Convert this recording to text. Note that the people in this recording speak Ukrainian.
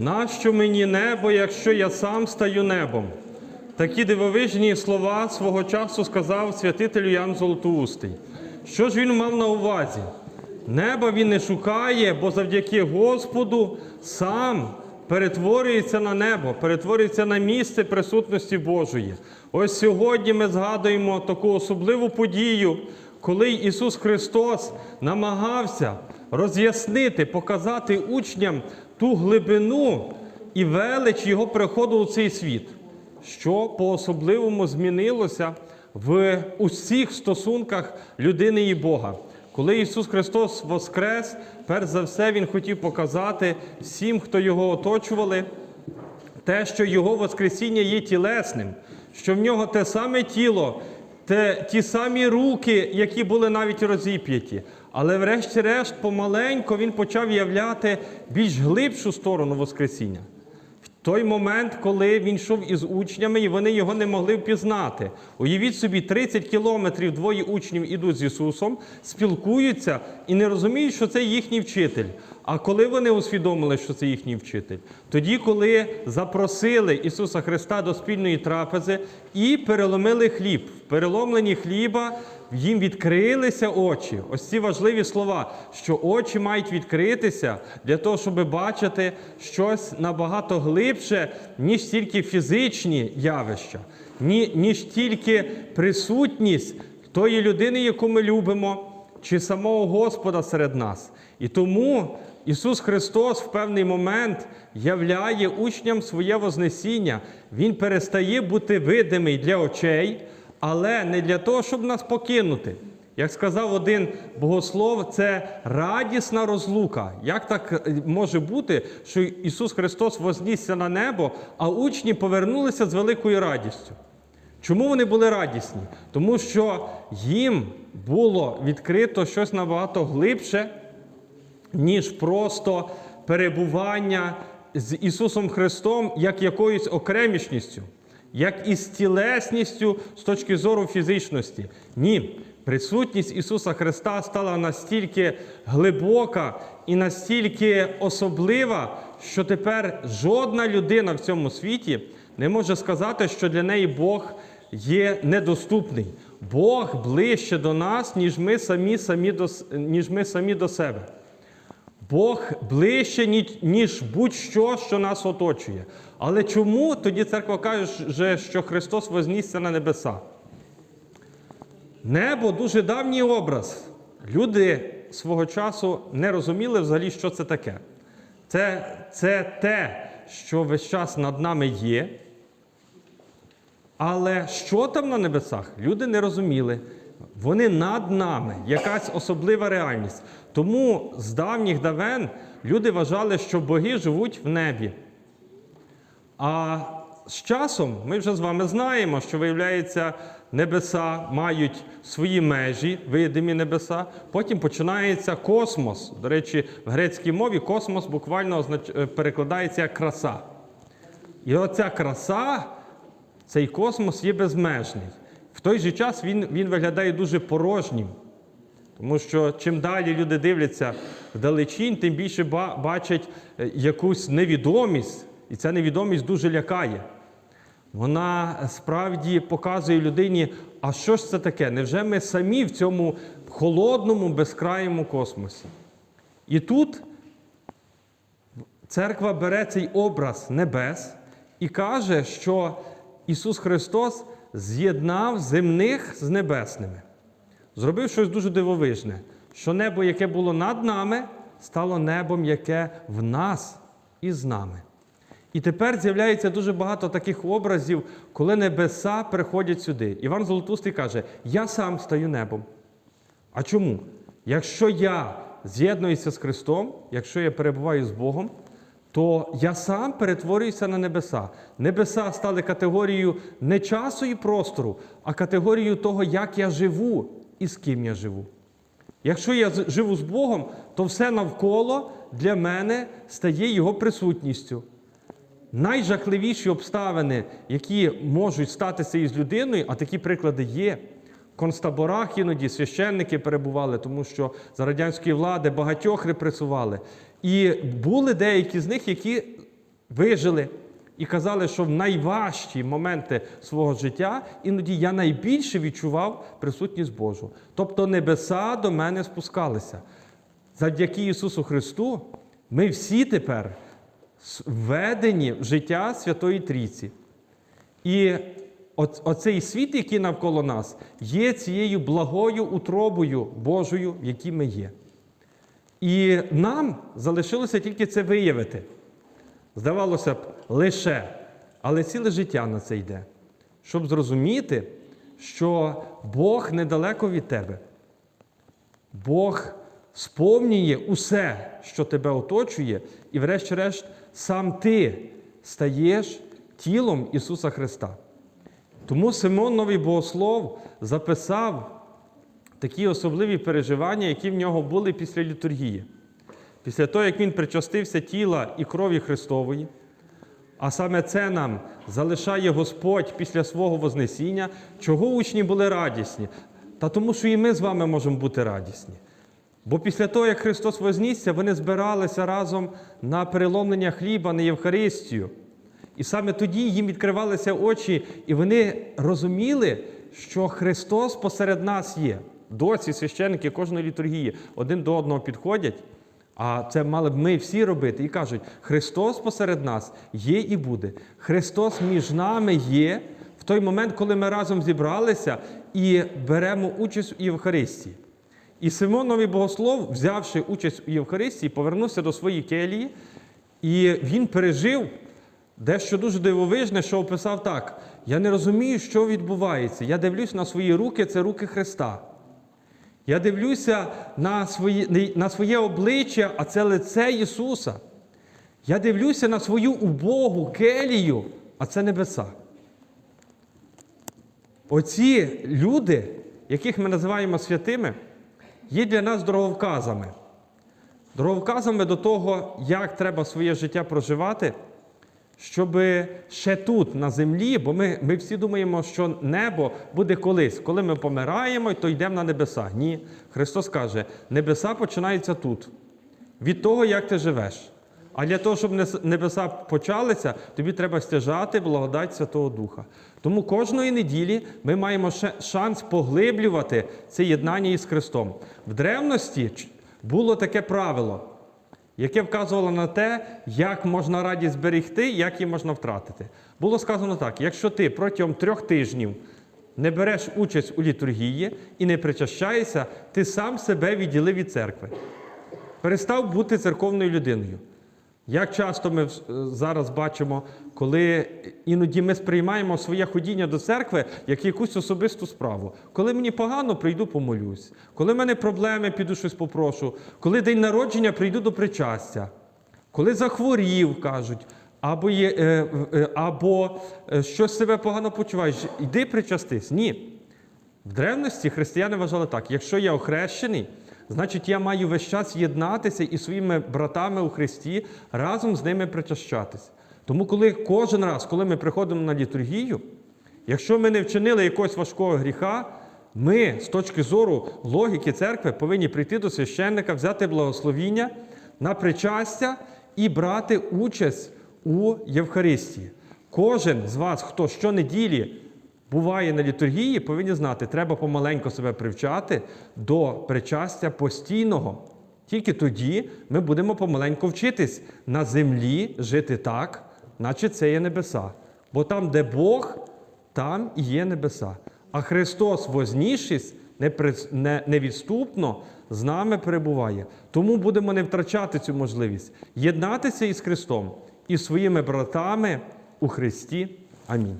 Нащо мені небо, якщо я сам стаю небом? Такі дивовижні слова свого часу сказав святителю Ян Золотоустий. Що ж він мав на увазі? Неба він не шукає, бо завдяки Господу сам перетворюється на небо, перетворюється на місце присутності Божої. Ось сьогодні ми згадуємо таку особливу подію, коли Ісус Христос намагався роз'яснити, показати учням ту глибину і велич Його приходу у цей світ, що по-особливому змінилося в усіх стосунках людини і Бога. Коли Ісус Христос воскрес, перш за все Він хотів показати всім, хто його оточували, те, що Його Воскресіння є тілесним, що в нього те саме тіло, те, ті самі руки, які були навіть розіп'яті. Але врешті-решт, помаленько він почав являти більш глибшу сторону Воскресіння. Той момент, коли він йшов із учнями, і вони його не могли впізнати. Уявіть собі, 30 кілометрів двоє учнів ідуть з Ісусом, спілкуються і не розуміють, що це їхній вчитель. А коли вони усвідомили, що це їхній вчитель? Тоді, коли запросили Ісуса Христа до спільної трапези і переломили хліб. В переломленні хліба їм відкрилися очі. Ось ці важливі слова, що очі мають відкритися для того, щоб бачити щось набагато глибше, ніж тільки фізичні явища, ні- ніж тільки присутність тої людини, яку ми любимо, чи самого Господа серед нас. І тому Ісус Христос в певний момент являє учням своє Вознесіння. Він перестає бути видимий для очей, але не для того, щоб нас покинути. Як сказав один богослов, це радісна розлука. Як так е, може бути, що Ісус Христос вознісся на небо, а учні повернулися з великою радістю? Чому вони були радісні? Тому що їм було відкрито щось набагато глибше, ніж просто перебування з Ісусом Христом як якоюсь окремішністю, як із тілесністю з точки зору фізичності. Ні. Присутність Ісуса Христа стала настільки глибока і настільки особлива, що тепер жодна людина в цьому світі не може сказати, що для неї Бог є недоступний. Бог ближче до нас, ніж ми самі, самі до, ніж ми самі до себе. Бог ближче, ніж будь-що, що нас оточує. Але чому тоді церква каже, що Христос вознісся на небеса? Небо дуже давній образ. Люди свого часу не розуміли взагалі, що це таке. Це, це те, що весь час над нами є. Але що там на небесах, люди не розуміли. Вони над нами, якась особлива реальність. Тому з давніх давен люди вважали, що боги живуть в небі. А з часом ми вже з вами знаємо, що виявляється, небеса мають свої межі, видимі небеса. Потім починається космос. До речі, в грецькій мові космос буквально е, перекладається як краса. І оця краса, цей космос є безмежний. В той же час він, він виглядає дуже порожнім. Тому що чим далі люди дивляться вдалечінь, тим більше бачать е, якусь невідомість, і ця невідомість дуже лякає. Вона справді показує людині, а що ж це таке? Невже ми самі в цьому холодному, безкраєму космосі? І тут церква бере цей образ небес і каже, що Ісус Христос з'єднав земних з небесними. Зробив щось дуже дивовижне, що небо, яке було над нами, стало небом, яке в нас і з нами. І тепер з'являється дуже багато таких образів, коли небеса приходять сюди. Іван Золотустий каже: Я сам стаю небом. А чому? Якщо я з'єднуюся з Христом, якщо я перебуваю з Богом, то я сам перетворююся на небеса. Небеса стали категорією не часу і простору, а категорією того, як я живу і з ким я живу. Якщо я живу з Богом, то все навколо для мене стає Його присутністю. Найжахливіші обставини, які можуть статися із людиною, а такі приклади є. В концтаборах іноді священники перебували, тому що за радянської влади багатьох репресували. І були деякі з них, які вижили і казали, що в найважчі моменти свого життя іноді я найбільше відчував присутність Божу. Тобто небеса до мене спускалися. Завдяки Ісусу Христу ми всі тепер введені в життя Святої Трійці. І оцей світ, який навколо нас, є цією благою утробою Божою, в якій ми є. І нам залишилося тільки це виявити. Здавалося б, лише, але ціле життя на це йде, щоб зрозуміти, що Бог недалеко від тебе. Бог сповнює усе, що тебе оточує, і, врешті-решт, сам ти стаєш тілом Ісуса Христа. Тому Симон Новий Богослов записав такі особливі переживання, які в нього були після літургії. Після того, як він причастився тіла і крові Христової, а саме це нам залишає Господь після свого Вознесіння, чого учні були радісні? Та тому, що і ми з вами можемо бути радісні. Бо після того, як Христос вознісся, вони збиралися разом на переломлення хліба, на Євхаристію. І саме тоді їм відкривалися очі, і вони розуміли, що Христос посеред нас є. Досі священники кожної літургії один до одного підходять, а це мали б ми всі робити, і кажуть: Христос посеред нас є і буде. Христос між нами є в той момент, коли ми разом зібралися і беремо участь у Євхаристії. І Симон Новий Богослов, взявши участь у Євхаристії, повернувся до своєї келії, і він пережив дещо дуже дивовижне, що описав так: я не розумію, що відбувається. Я дивлюсь на свої руки, це руки Христа. Я дивлюся на, свої, на своє обличчя, а це лице Ісуса. Я дивлюся на свою убогу келію, а це небеса. Оці люди, яких ми називаємо святими, є для нас дороговказами. Дороговказами до того, як треба своє життя проживати, щоб ще тут, на землі, бо ми, ми всі думаємо, що небо буде колись, коли ми помираємо, то йдемо на небеса. Ні. Христос каже, небеса починаються тут, від того, як ти живеш. А для того, щоб небеса почалися, тобі треба стяжати благодать Святого Духа. Тому кожної неділі ми маємо шанс поглиблювати це єднання із Христом. В древності було таке правило, яке вказувало на те, як можна радість зберегти, як її можна втратити. Було сказано так: якщо ти протягом трьох тижнів не береш участь у літургії і не причащаєшся, ти сам себе відділив від церкви. Перестав бути церковною людиною. Як часто ми е, зараз бачимо, коли іноді ми сприймаємо своє ходіння до церкви як якусь особисту справу. Коли мені погано, прийду помолюсь. Коли в мене проблеми, піду щось попрошу. Коли день народження, прийду до причастя. Коли захворів, кажуть, або, є, е, е, або щось себе погано почуваєш, йди причастись. Ні. В древності християни вважали так: якщо я охрещений, значить я маю весь час єднатися із своїми братами у Христі, разом з ними причащатися. Тому, коли кожен раз, коли ми приходимо на літургію, якщо ми не вчинили якогось важкого гріха, ми з точки зору логіки церкви повинні прийти до священника, взяти благословіння на причастя і брати участь у Євхаристії. Кожен з вас, хто щонеділі буває на літургії, повинні знати, треба помаленьку себе привчати до причастя постійного. Тільки тоді ми будемо помаленьку вчитись на землі жити так, наче це є небеса. Бо там, де Бог, там і є небеса. А Христос, вознісшись, невідступно з нами перебуває. Тому будемо не втрачати цю можливість єднатися із Христом і своїми братами у Христі. Амінь.